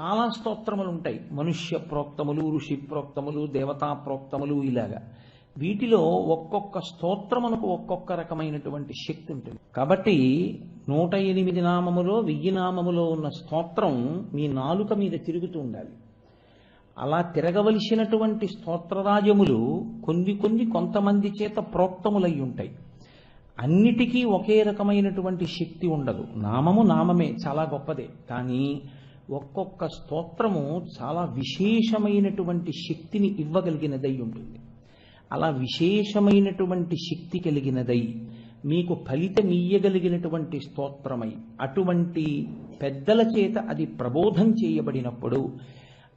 చాలా స్తోత్రములు ఉంటాయి మనుష్య ప్రోక్తములు ఋషి ప్రోక్తములు దేవతా ప్రోక్తములు ఇలాగా. వీటిలో ఒక్కొక్క స్తోత్రమునకు ఒక్కొక్క రకమైనటువంటి శక్తి ఉంటుంది. కాబట్టి నూట ఎనిమిది నామములో వెయ్యి నామములో ఉన్న స్తోత్రం మీ నాలుక మీద తిరుగుతూ ఉండాలి. అలా తిరగవలసినటువంటి స్తోత్రరాజములు కొన్ని కొన్ని కొంతమంది చేత ప్రోక్తములై ఉంటాయి. అన్నిటికీ ఒకే రకమైనటువంటి శక్తి ఉండదు. నామము నామమే చాలా గొప్పదే. కానీ ఒక్కొక్క స్తోత్రము చాలా విశేషమైనటువంటి శక్తిని ఇవ్వగలిగినదై ఉంటుంది. అలా విశేషమైనటువంటి శక్తి కలిగినదై మీకు ఫలితం ఇయ్యగలిగినటువంటి స్తోత్రమై అటువంటి పెద్దల చేత అది ప్రబోధం చేయబడినప్పుడు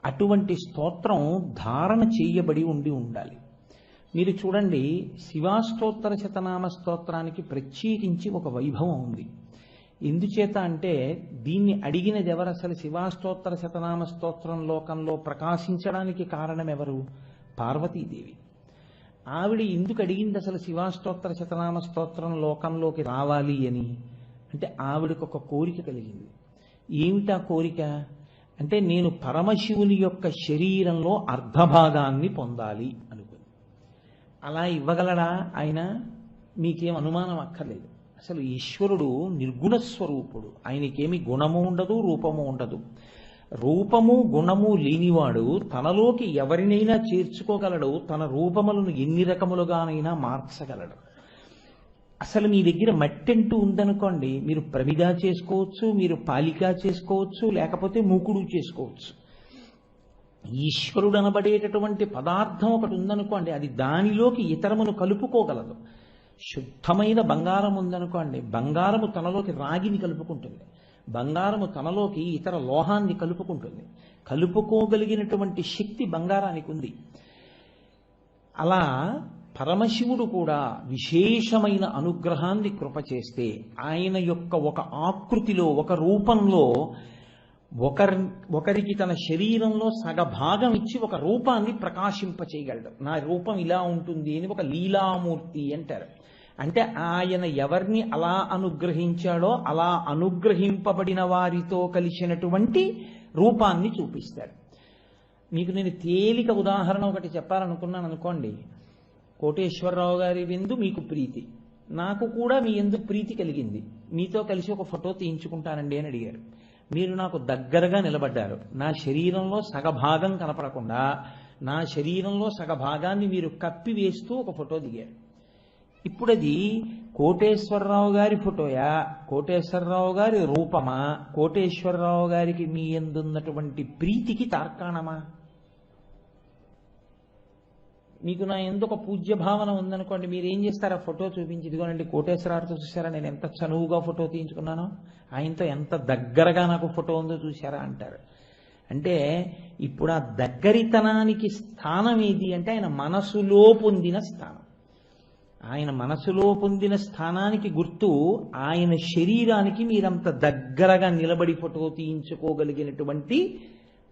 అటువంటి స్తోత్రం ధారణ చేయబడి ఉండి ఉండాలి. మీరు చూడండి శివాస్తోత్తర శతనామ స్తోత్రానికి ప్రత్యేకించి ఒక వైభవం ఉంది. ఎందుచేత అంటే దీన్ని అడిగినది ఎవరు? అసలు శివాస్తోత్తర శతనామ స్తోత్రం లోకంలో ప్రకాశించడానికి కారణం ఎవరు? పార్వతీదేవి. ఆవిడ ఎందుకు అడిగింది అసలు శివాస్తోత్ర శతనామ స్తోత్రం లోకంలోకి రావాలి అని? అంటే ఆవిడకు ఒక కోరిక కలిగింది. ఏమిటా కోరిక? అంటే నేను పరమశివుని యొక్క శరీరంలో అర్ధభాగాన్ని పొందాలి అనుకుంది. అలా ఇవ్వగలడా ఆయన? మీకేం అనుమానం అక్కర్లేదు. అసలు ఈశ్వరుడు నిర్గుణ స్వరూపుడు. ఆయనకేమి గుణము ఉండదు రూపము ఉండదు. రూపము గుణము లేనివాడు తనలోకి ఎవరినైనా చేర్చుకోగలడు తన రూపములను ఎన్ని రకములుగానైనా మార్చగలడు. అసలు మీ దగ్గర మట్టి అంటూ ఉందనుకోండి మీరు ప్రమిద చేసుకోవచ్చు మీరు పాలిక చేసుకోవచ్చు లేకపోతే మూకుడు చేసుకోవచ్చు. ఈశ్వరుడు అనబడేటటువంటి పదార్థం ఒకటి ఉందనుకోండి అది దానిలోకి ఇతరమును కలుపుకోగలదు. శుద్ధమైన బంగారం ఉందనుకోండి బంగారము తనలోకి రాగిని కలుపుకుంటుంది. బంగారము తనలోకి ఇతర లోహాన్ని కలుపుకుంటుంది. కలుపుకోగలిగినటువంటి శక్తి బంగారానికి ఉంది. అలా పరమశివుడు కూడా విశేషమైన అనుగ్రహాన్ని కృప చేస్తే ఆయన యొక్క ఒక ఆకృతిలో ఒక రూపంలో ఒకరి ఒకరికి తన శరీరంలో సగభాగం ఇచ్చి ఒక రూపాన్ని ప్రకాశింపచేయగలడు. నా రూపం ఇలా ఉంటుంది అని ఒక లీలామూర్తి అంటారు. అంటే ఆయన ఎవరిని అలా అనుగ్రహించాడో అలా అనుగ్రహింపబడిన వారితో కలిసినటువంటి రూపాన్ని చూపిస్తాడు. మీకు నేను తేలిక ఉదాహరణ ఒకటి చెప్పాలనుకున్నాను అనుకోండి. కోటేశ్వరరావు గారి విందు మీకు ప్రీతి. నాకు కూడా మీ ఎందుకు ప్రీతి కలిగింది. మీతో కలిసి ఒక ఫోటో తీయించుకుంటానండి అని అడిగారు. మీరు నాకు దగ్గరగా నిలబడ్డారు. నా శరీరంలో సగభాగం కనపడకుండా నా శరీరంలో సగభాగాన్ని మీరు కప్పి వేస్తూ ఒక ఫోటో దిగారు. ఇప్పుడు అది కోటేశ్వరరావు గారి ఫోటోయా? కోటేశ్వరరావు గారి రూపమా? కోటేశ్వరరావు గారికి మీ ఎందున్నటువంటి ప్రీతికి తార్కాణమా? మీకు నా ఎందుకు ఒక పూజ్య భావన ఉందనుకోండి మీరు ఏం చేస్తారా? ఫోటో చూపించి ఇదిగోనండి కోటేశ్వరారితో చూసారా నేను ఎంత చనువుగా ఫోటో తీయించుకున్నానో ఆయనతో ఎంత దగ్గరగా నాకు ఫోటో ఉందో చూసారా అంటారు. అంటే ఇప్పుడు ఆ దగ్గరితనానికి స్థానం ఏది అంటే ఆయన మనసులో పొందిన స్థానం. ఆయన మనసులో పొందిన స్థానానికి గుర్తు ఆయన శరీరానికి మీరంత దగ్గరగా నిలబడి ఫోటో తీయించుకోగలిగినటువంటి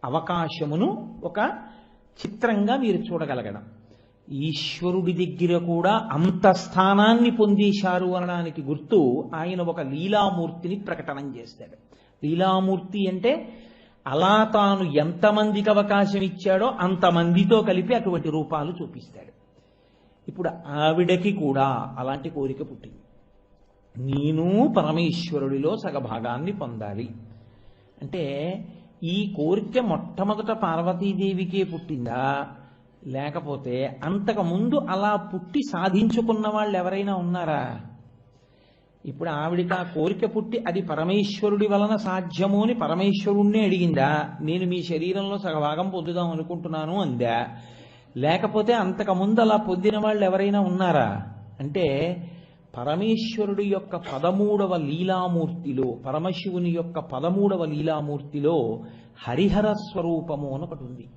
అవకాశమును ఒక చిత్రంగా మీరు చూడగలగడం. ఈశ్వరుడి దగ్గర కూడా అంత స్థానాన్ని పొందేశారు అనడానికి గుర్తు ఆయన ఒక లీలామూర్తిని ప్రకటనం చేస్తాడు లీలామూర్తి అంటే అలా తాను ఎంతమందికి అవకాశం ఇచ్చాడో అంతమందితో కలిపి అటువంటి రూపాలు చూపిస్తాడు. ఇప్పుడు ఆవిడకి కూడా అలాంటి కోరిక పుట్టింది. నేను పరమేశ్వరుడిలో సగభాగాన్ని పొందాలి. అంటే ఈ కోరిక మొట్టమొదట పార్వతీదేవికే పుట్టిందా? లేకపోతే అంతకు ముందు అలా పుట్టి సాధించుకున్న వాళ్ళు ఎవరైనా ఉన్నారా? ఇప్పుడు ఆవిడికి ఆ కోరిక పుట్టి అది పరమేశ్వరుడి వలన సాధ్యము అని పరమేశ్వరుణ్ణి అడిగిందా? నేను మీ శరీరంలో సగభాగం పొందుదాం అనుకుంటున్నాను అందా? లేకపోతే అంతకుముందు అలా పొందిన వాళ్ళు ఎవరైనా ఉన్నారా? అంటే పరమేశ్వరుడి యొక్క పదమూడవ లీలామూర్తిలో పరమశివుని యొక్క పదమూడవ లీలామూర్తిలో హరిహర స్వరూపము అని ఒకటి ఉంది.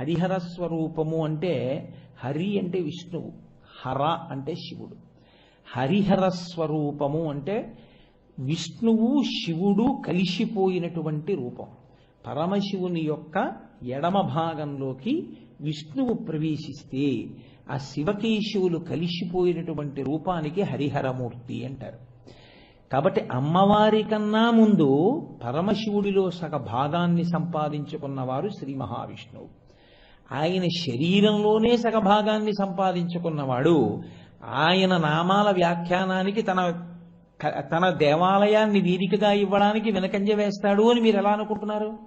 హరిహర స్వరూపము అంటే హరి అంటే విష్ణువు హర అంటే శివుడు. హరిహర స్వరూపము అంటే విష్ణువు శివుడు కలిసిపోయినటువంటి రూపం. పరమశివుని యొక్క ఎడమ భాగంలోకి విష్ణువు ప్రవేశిస్తే ఆ శివకేశవులు కలిసిపోయినటువంటి రూపానికి హరిహరమూర్తి అంటారు. కాబట్టి అమ్మవారి కన్నా ముందు పరమశివుడిలో సగ భాగాన్ని సంపాదించుకున్నవారు శ్రీ మహావిష్ణువు. ఆయన శరీరంలోనే సగభాగాన్ని సంపాదించుకున్నవాడు ఆయన నామాల వ్యాఖ్యానానికి తన తన దేవాలయాన్ని వీరికగా ఇవ్వడానికి వెనకంజ వేస్తాడు అని మీరు ఎలా అనుకుంటున్నారు?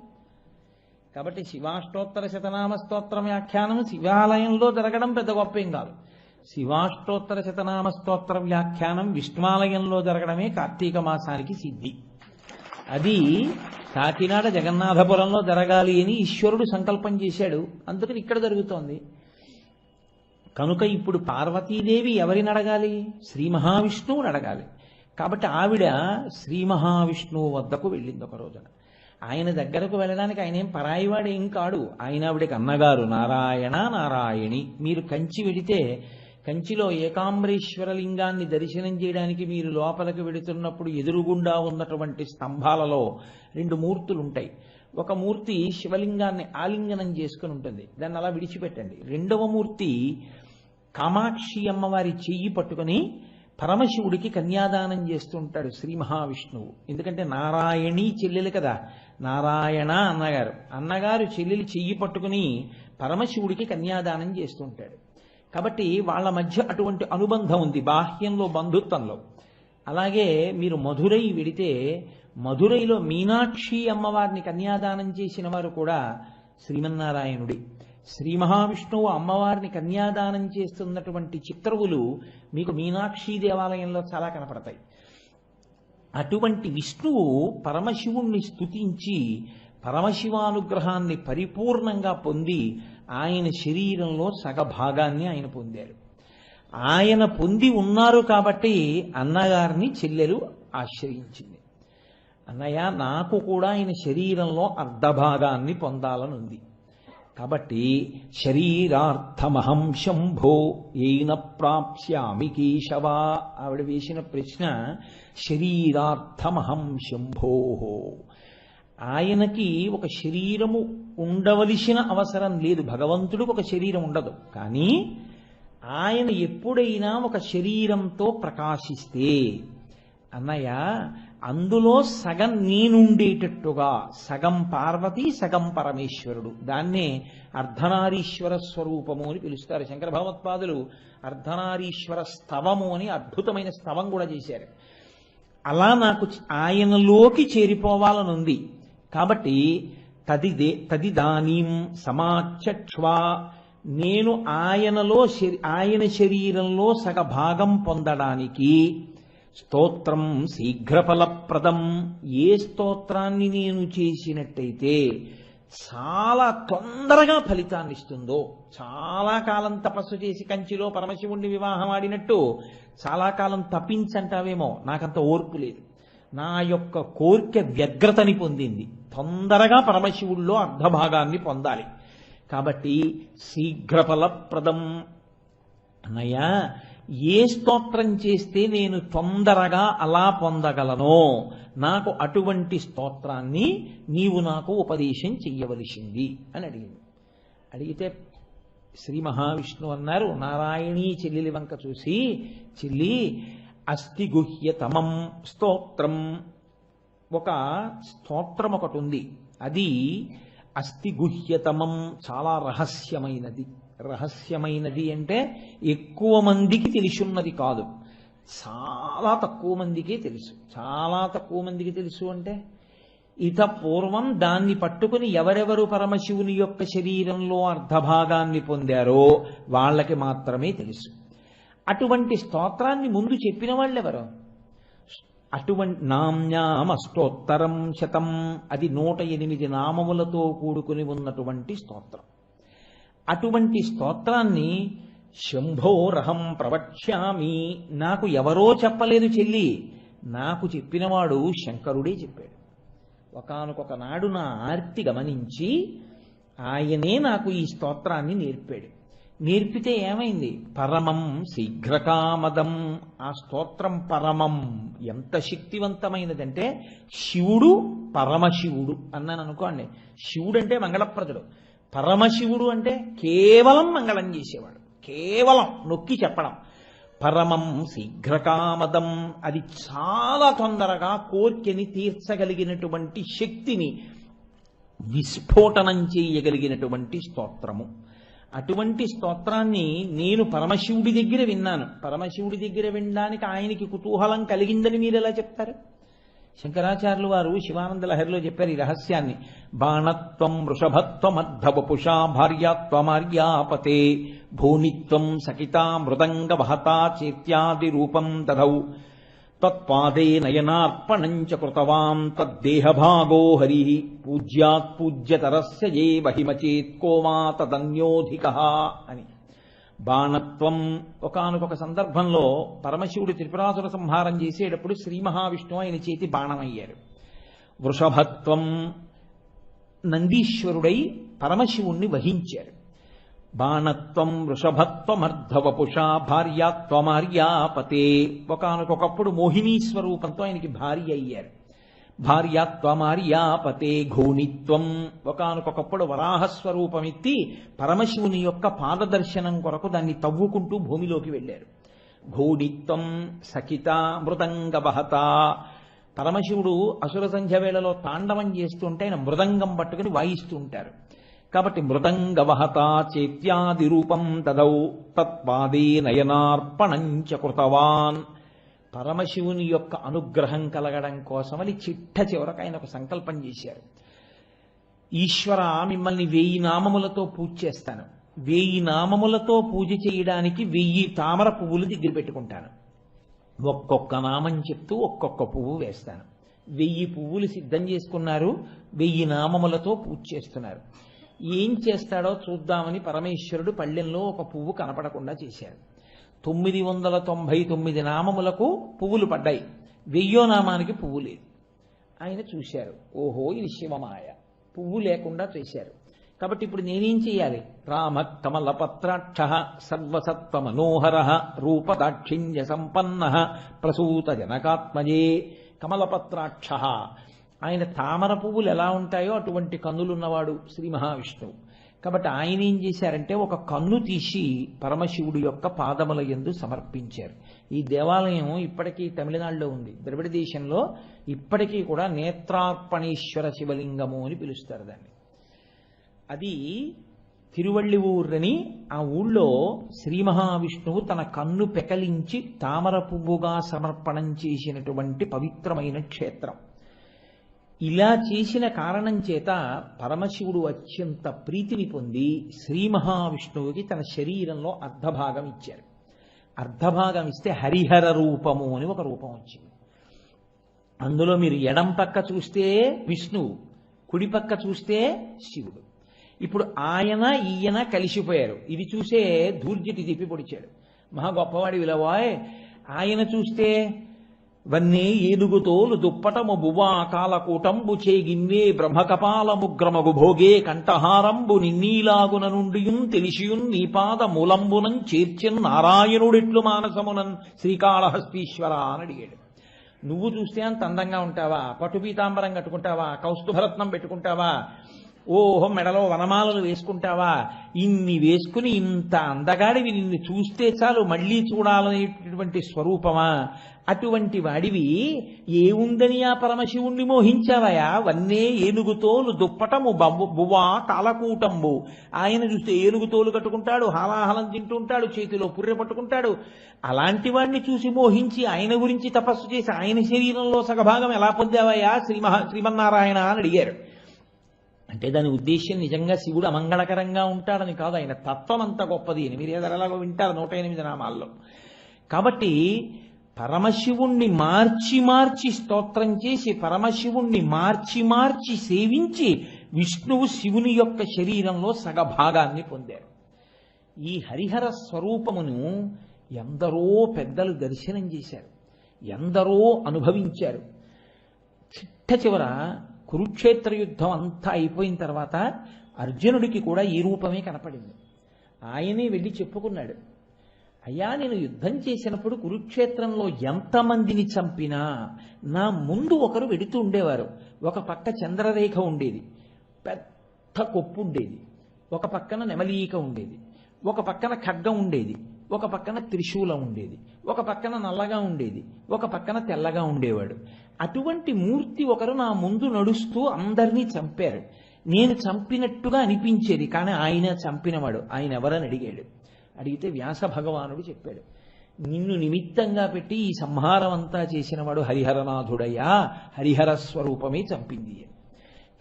కాబట్టి శివాష్టోత్తర శతనామ స్తోత్ర వ్యాఖ్యానం శివాలయంలో జరగడం పెద్ద గొప్ప ఏం కాదు. శివాష్టోత్తర శతనామ స్తోత్ర వ్యాఖ్యానం విష్ణువాలయంలో జరగడమే కార్తీక మాసానికి సిద్ధి. అది కాకినాడ జగన్నాథపురంలో జరగాలి అని ఈశ్వరుడు సంకల్పం చేశాడు. అందుకని ఇక్కడ జరుగుతోంది. కనుక ఇప్పుడు పార్వతీదేవి ఎవరిని అడగాలి? శ్రీ మహావిష్ణువుని అడగాలి. కాబట్టి ఆవిడ శ్రీ మహావిష్ణువు వద్దకు వెళ్ళింది ఒక రోజున. ఆయన దగ్గరకు వెళ్ళడానికి ఆయన ఏం పరాయివాడు ఏం కాడు. ఆయన ఆవిడకి అన్నగారు నారాయణ నారాయణి మీరు కంచి వెడితే కంచిలో ఏకాంబరేశ్వరలింగాన్ని దర్శనం చేయడానికి మీరు లోపలికి వెడుతున్నప్పుడు ఎదురుగుండా ఉన్నటువంటి స్తంభాలలో రెండు మూర్తులు ఉంటాయి ఒక మూర్తి శివలింగాన్ని ఆలింగనం చేసుకుని ఉంటుంది. దాన్ని అలా విడిచిపెట్టండి. రెండవ మూర్తి కామాక్షి అమ్మవారి చెయ్యి పట్టుకొని పరమశివుడికి కన్యాదానం చేస్తుంటాడు శ్రీ మహావిష్ణువు. ఎందుకంటే నారాయణి చెల్లెలు కదా. నారాయణ అన్నగారు. అన్నగారు చెల్లెలు చెయ్యి పట్టుకుని పరమశివుడికి కన్యాదానం చేస్తుంటాడు. కాబట్టి వాళ్ళ మధ్య అటువంటి అనుబంధం ఉంది బాహ్యంలో బంధుత్వంలో. అలాగే మీరు మధురై వెడితే మధురైలో మీనాక్షి అమ్మవారిని కన్యాదానం చేసిన వారు కూడా శ్రీమన్నారాయణుడి. శ్రీ మహావిష్ణువు అమ్మవారిని కన్యాదానం చేస్తున్నటువంటి చిత్రవులు మీకు మీనాక్షి దేవాలయంలో చాలా కనపడతాయి. అటువంటి విష్ణువు పరమశివుణ్ణి స్తుతించి పరమశివానుగ్రహాన్ని పరిపూర్ణంగా పొంది ఆయన శరీరంలో సగభాగాన్ని ఆయన పొందారు. ఆయన పొంది ఉన్నారు కాబట్టి అన్నగారిని చెల్లెలు ఆశ్రయించింది. అన్నయ్య నాకు కూడా ఆయన శరీరంలో అర్ధభాగాన్ని పొందాలని ఉంది కాబట్టి శరీరార్థమహం శంభో ఏన ప్రాప్స్యామి కేశవా. ఆవిడ వేసిన ప్రశ్న శరీరార్థమహం శంభో. ఆయనకి ఒక శరీరము ఉండవలసిన అవసరం లేదు. భగవంతుడికి ఒక శరీరం ఉండదు. కానీ ఆయన ఎప్పుడైనా ఒక శరీరంతో ప్రకాశిస్తే అన్నయ్య అందులో సగం నేనుండేటట్టుగా సగం పార్వతి సగం పరమేశ్వరుడు. దాన్నే అర్ధనారీశ్వర స్వరూపము అని పిలుస్తారు. శంకర భగవత్పాదులు అర్ధనారీశ్వర స్తవము అని అద్భుతమైన స్తవం కూడా చేశారు. అలా నాకు ఆయనలోకి చేరిపోవాలనుంది. కాబట్టి తదిదే తదిదానీం సమాచక్ష్వా. నేను ఆయనలో శరీ- ఆయన శరీరంలో సగభాగం పొందడానికి స్తోత్రం శీఘ్రఫలప్రదం. ఏ స్తోత్రాన్ని నేను చేసినట్టయితే చాలా తొందరగా ఫలితాన్ని ఇస్తుందో చాలా కాలం తపస్సు చేసి కంచిలో పరమశివుణ్ణి వివాహం ఆడినట్టు చాలా కాలం తప్పించంటావేమో నాకంత ఓర్పు లేదు. నా యొక్క కోరిక వ్యగ్రతని పొందింది. తొందరగా పరమశివుల్లో అర్ధభాగాన్ని పొందాలి. కాబట్టి శీఘ్రఫలప్రదం. అన్నయ్యా ఏ స్తోత్రం చేస్తే నేను తొందరగా అలా పొందగలనో? నాకు అటువంటి స్తోత్రాన్ని నీవు నాకు ఉపదేశం చెయ్యవలసింది అని అడిగింది. అడిగితే శ్రీ మహావిష్ణువు అన్నారు నారాయణీ చెల్లెలి వంక చూసి చెల్లి అస్థిగుహ్యతమం స్తోత్రం. ఒక స్తోత్రం ఒకటి ఉంది. అది అస్థిగుహ్యతమం చాలా రహస్యమైనది. రహస్యమైనది అంటే ఎక్కువ మందికి తెలిసున్నది కాదు. చాలా తక్కువ మందికే తెలుసు. చాలా తక్కువ మందికి తెలుసు అంటే ఇత పూర్వం దాన్ని పట్టుకుని ఎవరెవరు పరమశివుని యొక్క శరీరంలో అర్ధభాగాన్ని పొందారో వాళ్ళకి మాత్రమే తెలుసు. అటువంటి స్తోత్రాన్ని ముందు చెప్పిన వాళ్ళెవరు? అటువంటి నామ్యామష్టోత్తరం శతం. అది నూట ఎనిమిది నామములతో కూడుకుని ఉన్నటువంటి స్తోత్రం. అటువంటి స్తోత్రాన్ని శంభోరహం ప్రవక్ష్యామి. నాకు ఎవరో చెప్పలేదు చెల్లి. నాకు చెప్పినవాడు శంకరుడే చెప్పాడు. ఒకనకొక నాడు నా ఆర్తి గమనించి ఆయనే నాకు ఈ స్తోత్రాన్ని నేర్పాడు. నేర్పితే ఏమైంది? పరమం శీఘ్రకామదం. ఆ స్తోత్రం పరమం. ఎంత శక్తివంతమైనదంటే శివుడు పరమశివుడు అన్నాను అనుకోండి. శివుడు అంటే మంగళప్రదుడు. పరమశివుడు అంటే కేవలం మంగళం చేసేవాడు. కేవలం నొక్కి చెప్పడం. పరమం శీఘ్రకామదం. అది చాలా తొందరగా కోర్కెని తీర్చగలిగినటువంటి శక్తిని విస్ఫోటనం చేయగలిగినటువంటి స్తోత్రము. అటువంటి స్తోత్రాన్ని నేను పరమశివుడి దగ్గర విన్నాను. పరమశివుడి దగ్గర వినడానికి ఆయనకి కుతూహలం కలిగిందని మీరు ఎలా చెప్తారు? శంకరాచార్యులు వారు శివానంద లహరిలో చెప్పారు ఈ రహస్యాన్ని. బాణత్వం వృషభత్వమర్ధవపుషా భార్యాత్వమార్యాపతే భూనిత్వం సకితా మృదంగ వహతా చేత్యాది రూపం దధౌ తత్పాదే నయనార్పణంచ కృతవాం తద్దేహభాగో హరి పూజ్యాత్ పూజ్యతరస్య ఏ మహిమచేత్ కోమా తదన్యోధిక అని. బాణత్వం ఒకనొక సందర్భంలో పరమశివుడు త్రిపురాసుర సంహారం చేసేటప్పుడు శ్రీ మహావిష్ణువు ఆయన చేతి బాణమయ్యారు. వృషభత్వం నందీశ్వరుడై పరమశివుణ్ణి వహించారు. బాణత్వం వృషభత్వమర్ధవపుషా భార్యాత్వమార్యాపతే ఒకనకొకప్పుడు మోహినీ స్వరూపంతో ఆయనకి భార్య అయ్యారు. భార్యాత్వమార్యాపతే ఘోనిత్వం. ఒకనకొకప్పుడు వరాహస్వరూపమెత్తి పరమశివుని యొక్క పాదదర్శనం కొరకు దాన్ని తవ్వుకుంటూ భూమిలోకి వెళ్ళారు. ఘోనిత్వం సఖిత మృదంగ వహత పరమశివుడు అసుర సంధ్య వేళలో తాండవం చేస్తుంటే ఆయన మృదంగం పట్టుకుని వాయిస్తూ ఉంటారు. కాబట్టి మృదంగవహత చేత్యాది రూపం తదౌ తత్పాదే నయనార్పణంచ కృతవాన్. పరమశివుని యొక్క అనుగ్రహం కలగడం కోసమని చిట్ట చివరకు ఆయన ఒక సంకల్పం చేశారు. ఈశ్వర మిమ్మల్ని వెయ్యి నామములతో పూజ చేస్తాను. వెయ్యి నామములతో పూజ చేయడానికి వెయ్యి తామర పువ్వులు దగ్గర పెట్టుకుంటాను. ఒక్కొక్క నామం చెప్తూ ఒక్కొక్క పువ్వు వేస్తాను. వెయ్యి పువ్వులు సిద్ధం చేసుకున్నారు. వెయ్యి నామములతో పూజ చేస్తున్నారు. ఏం చేస్తాడో చూద్దామని పరమేశ్వరుడు పళ్ళెంలో ఒక పువ్వు కనపడకుండా చేశారు తొమ్మిది వందల తొంభై తొమ్మిది నామములకు పువ్వులు పడ్డాయి. వెయ్యో నామానికి పువ్వు లేదు. ఆయన చూశారు. ఓహో ఇది శివమాయ. పువ్వు లేకుండా చేశారు. కాబట్టి ఇప్పుడు నేనేం చేయాలి? రామ కమలపత్రాక్ష సర్వసత్వ మనోహర రూపదాక్షిణ్య సంపన్న ప్రసూత జనకాత్మజే కమలపత్రాక్ష ఆయన తామర పువ్వులు ఎలా ఉంటాయో అటువంటి కన్నులున్నవాడు శ్రీ మహావిష్ణువు. కాబట్టి ఆయన ఏం చేశారంటే ఒక కన్ను తీసి పరమశివుడి యొక్క పాదముల యందు సమర్పించారు. ఈ దేవాలయం ఇప్పటికీ తమిళనాడులో ఉంది. ద్రవిడ దేశంలో ఇప్పటికీ కూడా నేత్రార్పణేశ్వర శివలింగము అని పిలుస్తారు దాన్ని. అది తిరువళ్ళి ఊరని ఆ ఊళ్ళో శ్రీ మహావిష్ణువు తన కన్ను పెకలించి తామర పువ్వుగా సమర్పణం చేసినటువంటి పవిత్రమైన క్షేత్రం. ఇలా చేసిన కారణం చేత పరమశివుడు అత్యంత ప్రీతిని పొంది శ్రీ మహావిష్ణువుకి తన శరీరంలో అర్ధభాగం ఇచ్చారు. అర్ధభాగం ఇస్తే హరిహర రూపము అని ఒక రూపం వచ్చింది. అందులో మీరు ఎడం పక్క చూస్తే విష్ణువు కుడి పక్క చూస్తే శివుడు. ఇప్పుడు ఆయన ఈయన కలిసిపోయారు. ఇది చూసే ధూర్జటి తిప్పి పొడిచాడు. మహా గొప్పవాడి విలవాయ్ ఆయన చూస్తే వన్నే ఏనుగుతోలు దుప్పటము బువా కాలకూటంబు చేగిన్నే బ్రహ్మకపాలముగ్రమగు భోగే కంఠహారంబు నిన్నీలాగున నుండియున్ తెలిసియున్ నీపాద మూలంబునం చేర్చెన్ నారాయణుడిట్లు మానసమునన్ శ్రీకాళహస్తీశ్వర అని అడిగాడు. నువ్వు చూస్తే అంత అందంగా ఉంటావా? పట్టు పీతాంబరం కట్టుకుంటావా? కౌస్తుభరత్నం పెట్టుకుంటావా? ఓహో మెడలో వనమాలలు వేసుకుంటావా? ఇన్ని వేసుకుని ఇంత అందగాడివి నిన్ను చూస్తే చాలు మళ్ళీ చూడాలనేటటువంటి స్వరూపమా? అటువంటి వాడివి ఏముందని ఆ పరమశివుణ్ణి మోహించావయా? వన్నే ఏనుగుతోలు దుప్పటము బవ్వు బువ్వా కాలకూటంబు ఆయన చూస్తే ఏనుగుతోలు కట్టుకుంటాడు హాలాహలం తింటుంటాడు చేతిలో పుర్రె పట్టుకుంటాడు. అలాంటి వాడిని చూసి మోహించి ఆయన గురించి తపస్సు చేసి ఆయన శరీరంలో సగభాగం ఎలా పొందావయ్యా? శ్రీ మహా శ్రీమన్నారాయణ అని అడిగారు. అంటే దాని ఉద్దేశ్యం నిజంగా శివుడు అమంగళకరంగా ఉంటాడని కాదు. ఆయన తత్వం అంత గొప్పది. ఎనిమిది మీరు వింటారు నూట ఎనిమిది నామాల్లో. కాబట్టి పరమశివుణ్ణి మార్చి మార్చి స్తోత్రం చేసి పరమశివుణ్ణి మార్చి మార్చి సేవించి విష్ణువు శివుని యొక్క శరీరంలో సగభాగాన్ని పొందారు. ఈ హరిహర స్వరూపమును ఎందరో పెద్దలు దర్శనం చేశారు. ఎందరో అనుభవించారు. చిట్ట చివర కురుక్షేత్ర యుద్ధం అంతా అయిపోయిన తర్వాత అర్జునుడికి కూడా ఈ రూపమే కనపడింది. ఆయనే వెళ్ళి చెప్పుకున్నాడు అయ్యా నేను యుద్ధం చేసినప్పుడు కురుక్షేత్రంలో ఎంతమందిని చంపినా నా ముందు ఒకరు వెడుతూ ఉండేవారు. ఒక పక్క చంద్రరేఖ ఉండేది పెద్ద కొప్పు ఉండేది ఒక పక్కన నెమలీక ఉండేది ఒక పక్కన ఖడ్గం ఉండేది. ఒక పక్కన త్రిశూలం ఉండేది ఒక పక్కన నల్లగా ఉండేది ఒక పక్కన తెల్లగా ఉండేవాడు. అటువంటి మూర్తి ఒకరు నా ముందు నడుస్తూ అందరినీ చంపారు. నేను చంపినట్టుగా అనిపించేది కానీ ఆయన చంపినవాడు ఆయన ఎవరని అడిగాడు. అడిగితే వ్యాస భగవానుడు చెప్పాడు నిన్ను నిమిత్తంగా పెట్టి ఈ సంహారం అంతా చేసినవాడు హరిహరనాథుడయ్యా హరిహర స్వరూపమే చంపింది.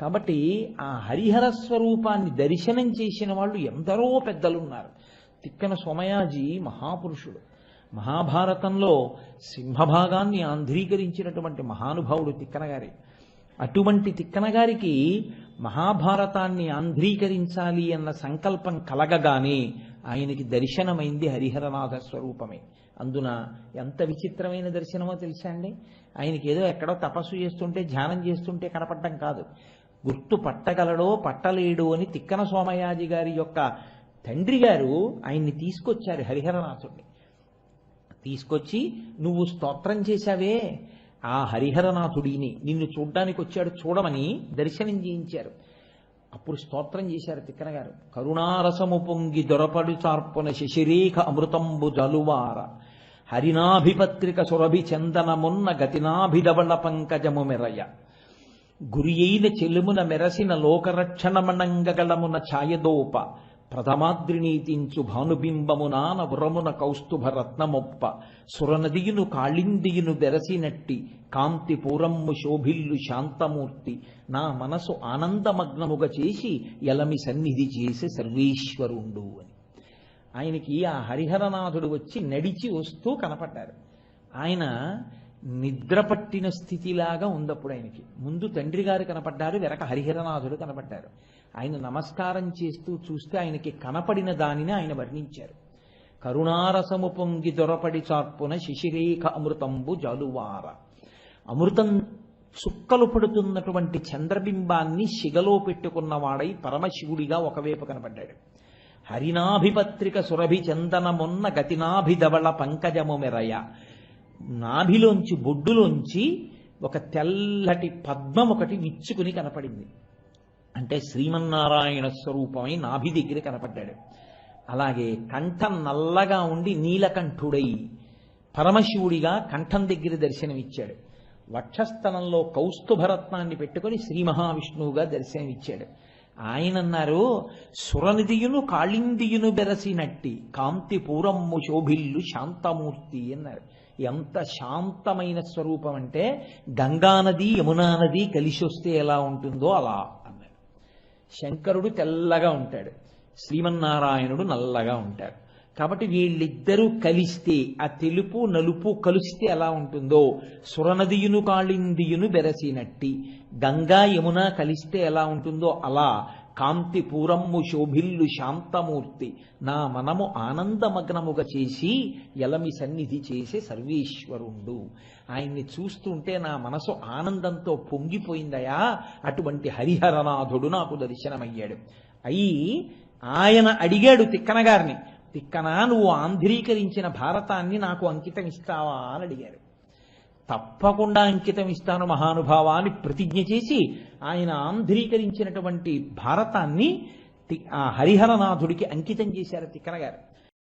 కాబట్టి ఆ హరిహర స్వరూపాన్ని దర్శనం చేసిన వాళ్ళు ఎందరో పెద్దలున్నారు. తిక్కన సోమయాజీ మహాపురుషుడు. మహాభారతంలో సింహభాగాన్ని ఆంధ్రీకరించినటువంటి మహానుభావుడు తిక్కనగారి. అటువంటి తిక్కనగారికి మహాభారతాన్ని ఆంధ్రీకరించాలి అన్న సంకల్పం కలగగానే ఆయనకి దర్శనమైంది హరిహరనాథ స్వరూపమే అందున ఎంత విచిత్రమైన దర్శనమో తెలుసా అండి? ఆయనకి ఏదో ఎక్కడో తపస్సు చేస్తుంటే ధ్యానం చేస్తుంటే కనపడటం కాదు. గుర్తు పట్టగలడో పట్టలేడు అని తిక్కన సోమయాజి గారి యొక్క తండ్రి గారు ఆయన్ని తీసుకొచ్చారు హరిహరనాథుడిని తీసుకొచ్చి నువ్వు స్తోత్రం చేశావే. ఆ హరిహరనాథుడిని నిన్ను చూడ్డానికి వచ్చాడు చూడమని దర్శనం చేయించారు. అప్పుడు స్తోత్రం చేశారు తిక్కన గారు. కరుణారసము పొంగి దొరపడి చార్పున శశిరేఖ అమృతంబు జలువార. హరినాభిపత్రిక సురభి చందనమున్న గతినాభిధవళ పంకజము మెరయ. గురియైన చెలుమున మెరసిన లోకరక్షణమణంగగలమున ఛాయదోప. ప్రథమాద్రినీతించు భానుబింబమునాన వరమున కౌస్తుభ రత్నమొప్ప సురనదియును కాళిందియును బెరసినట్టి కాంతి పూరమ్ము శోభిల్లు శాంతమూర్తి. నా మనసు ఆనందమగ్నముగా చేసి ఎలమి సన్నిధి చేసే సర్వేశ్వరుండు అని. ఆయనకి ఆ హరిహరనాథుడు వచ్చి నడిచి వస్తూ కనపడ్డారు. ఆయన నిద్ర పట్టిన స్థితిలాగా ఉందప్పుడు ఆయనకి. ముందు తండ్రి గారు కనపడ్డారు వెనక హరిహరనాథుడు కనపడ్డారు. ఆయన నమస్కారం చేస్తూ చూస్తే ఆయనకి కనపడిన దానిని ఆయన వర్ణించారు. కరుణారసము పొంగి దొరపడి చార్పున శిశిరేఖ అమృతంబు జాలువార. అమృతం సుక్కలు పడుతున్నటువంటి చంద్రబింబాన్ని శిగలో పెట్టుకున్నవాడై పరమశివుడిగా ఒకవైపు కనపడ్డాడు. హరినాభిపత్రిక సురభి చందనమున్న గతినాభిధవళ పంకజము మెరయ. నాభిలోంచి బొడ్డులోంచి ఒక తెల్లటి పద్మం ఒకటి విచ్చుకుని కనపడింది. అంటే శ్రీమన్నారాయణ స్వరూపమై నాభి దగ్గర కనపడ్డాడు. అలాగే కంఠం నల్లగా ఉండి నీలకంఠుడై పరమశివుడిగా కంఠం దగ్గర దర్శనమిచ్చాడు. వక్షస్థలంలో కౌస్తుభరత్నాన్ని పెట్టుకొని శ్రీ మహావిష్ణువుగా దర్శనమిచ్చాడు. ఆయన అన్నారు సురనిధియును కాళిందియును బెరసినట్టి కాంతి పూరమ్ము శోభిల్లు శాంతమూర్తి అన్నారు. ఎంత శాంతమైన స్వరూపం అంటే గంగానది యమునా నది కలిసి వస్తే ఎలా ఉంటుందో అలా. శంకరుడు తెల్లగా ఉంటాడు. శ్రీమన్నారాయణుడు నల్లగా ఉంటాడు. కాబట్టి వీళ్ళిద్దరూ కలిస్తే ఆ తెలుపు నలుపు కలిస్తే ఎలా ఉంటుందో సురనదియును కాళిందియును బెరసినట్టి గంగా యమున కలిస్తే ఎలా ఉంటుందో అలా కాంతిపూరమ్ము శోభిల్లు శాంతమూర్తి. నా మనము ఆనందమగ్నముగా చేసి ఎలమి సన్నిధి చేసే సర్వేశ్వరుండు. ఆయన్ని చూస్తుంటే నా మనసు ఆనందంతో పొంగిపోయిందయా? అటువంటి హరిహరనాథుడు నాకు దర్శనమయ్యాడు. అయి ఆయన అడిగాడు తిక్కన గారిని తిక్కన నువ్వు ఆంధ్రీకరించిన భారతాన్ని నాకు అంకితం ఇస్తావా అని అడిగారు. తప్పకుండా అంకితం ఇస్తాను ప్రతిజ్ఞ చేసి ఆయన ఆంధ్రీకరించినటువంటి భారతాన్ని తి- ఆ హరిహరనాథుడికి అంకితం చేశారు తిక్కన గారు